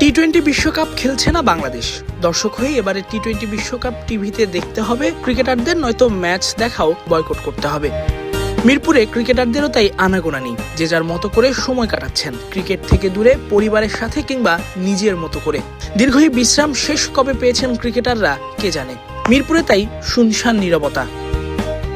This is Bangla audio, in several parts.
টি টোয়েন্টি বিশ্বকাপ খেলছে না বাংলাদেশ। দর্শক হয়ে এবারে টি টোয়েন্টি বিশ্বকাপ টিভিতে দেখতে হবে। ক্রিকেটারদের নয়তো ম্যাচ দেখাও বয়কট করতে হবে। মিরপুরে ক্রিকেটারদেরও তাই আনাগোনা নেই, যে যার মতো করে সময় কাটাচ্ছেন। ক্রিকেট থেকে দূরে, পরিবারের সাথে কিংবা নিজের মতো করে। দীর্ঘ এই বিশ্রাম শেষ কবে পেয়েছেন ক্রিকেটাররা, কে জানে? মিরপুরে তাই শুনশান নীরবতা।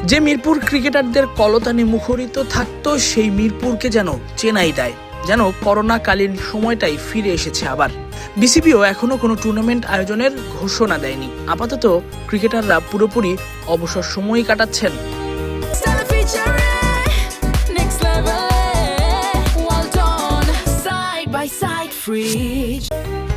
যে মিরপুর ক্রিকেটারদের কলতানে মুখরিত থাকতো, সেই মিরপুরকে যেন চেনাই দেয়। যেন করোনাকালীন সময়টাই ফিরে এসেছে আবার। বিসিবিও এখনও কোনো টুর্নামেন্ট আয়োজনের ঘোষণা দেয়নি। আপাতত ক্রিকেটাররা পুরোপুরি অবসর সময় কাটাচ্ছেন.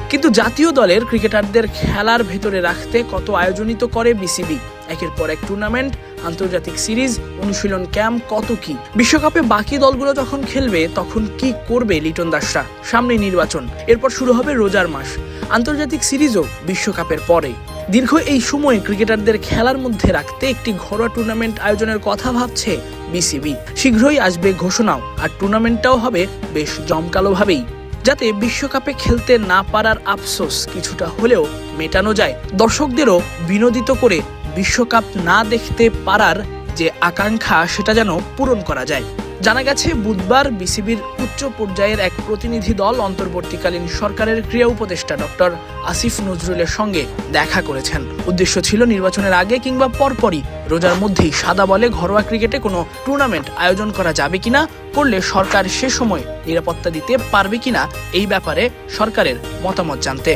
কিন্তু জাতীয় দলের ক্রিকেটারদের খেলার ভেতরে রাখতে কত আয়োজনিত করে বিসিবি। একের পর এক টুর্নামেন্ট আন্তর্জাতিক সিরিজ অনুশীলন ক্যাম্প কত কি। বিশ্বকাপে বাকি দলগুলো যখন খেলবে, তখন কি করবে লিটন দাসরা? সামনে নির্বাচন, এরপর শুরু হবে রোজার মাস। আন্তর্জাতিক সিরিজও বিশ্বকাপের পরে। দীর্ঘ এই সময়ে ক্রিকেটারদের খেলার মধ্যে রাখতে একটি ঘরোয়া টুর্নামেন্ট আয়োজনের কথা ভাবছে বিসিবি। শীঘ্রই আসবে ঘোষণাও, আর টুর্নামেন্টটাও হবে বেশ জমকালোভাবেই। যাতে বিশ্বকাপে খেলতে না পারার আফসোস কিছুটা হলেও মেটানো যায়। দর্শকদেরও বিনোদিত করে বিশ্বকাপ না দেখতে পারার যে আকাঙ্ক্ষা, সেটা যেন পূরণ করা যায়। জানা গেছে, বুধবার বিসিবির উচ্চ পর্যায়ের এক প্রতিনিধি দল অন্তর্বর্তীকালীন সরকারের ক্রিয়া উপদেষ্টা ডক্টর আসিফ নজরুলের সঙ্গে দেখা করেছেন। উদ্দেশ্য ছিল নির্বাচনের আগে কিংবা পরপরই রোজার মধ্যেই সাদা বলে ঘরোয়া ক্রিকেটে কোনো টুর্নামেন্ট আয়োজন করা যাবে কিনা, করলে সরকার সে সময় নিরাপত্তা দিতে পারবে কিনা, এই ব্যাপারে সরকারের মতামত জানতে।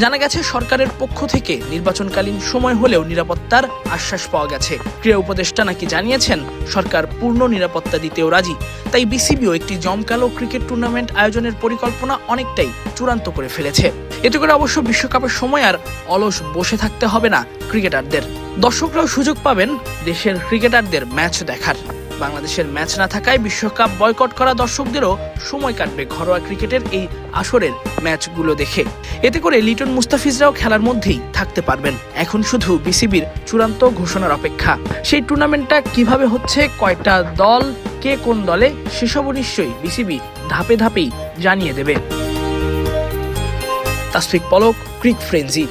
জানা গেছে, সরকারের পক্ষ থেকে নির্বাচনকালীন সময় হলেও নিরাপত্তার আশ্বাস পাওয়া গেছে। ক্রীড়া উপদেষ্টা নাকি জানিয়েছেন, সরকার পূর্ণ নিরাপত্তা দিতেও রাজি। তাই বিসিবিও একটি জমকালো ক্রিকেট টুর্নামেন্ট আয়োজনের পরিকল্পনা অনেকটাই চূড়ান্ত করে ফেলেছে। এতে করে অবশ্য বিশ্বকাপের সময় আর অলস বসে থাকতে হবে না ক্রিকেটারদের। দর্শকরাও সুযোগ পাবেন দেশের ক্রিকেটারদের ম্যাচ দেখার। বাংলাদেশের ম্যাচ না থাকায় বিশ্বকাপ বয়কট করা দর্শকদেরও সময় কাটবে ঘরোয়া ক্রিকেটের এই আসরের ম্যাচগুলো দেখে। এতে করে লিটন মুস্তাফিজরাও খেলার মধ্যেই থাকতে পারবেন। এখন শুধু বিসিবির চূড়ান্ত ঘোষণার অপেক্ষা। সেই টুর্নামেন্টটা কীভাবে হচ্ছে, কয়টা দল, কে কোন দলে, সেসবও নিশ্চয়ই বিসিবি ধাপে ধাপেই জানিয়ে দেবে। তাসফিক পলক, ক্রিক ফ্রেন্জি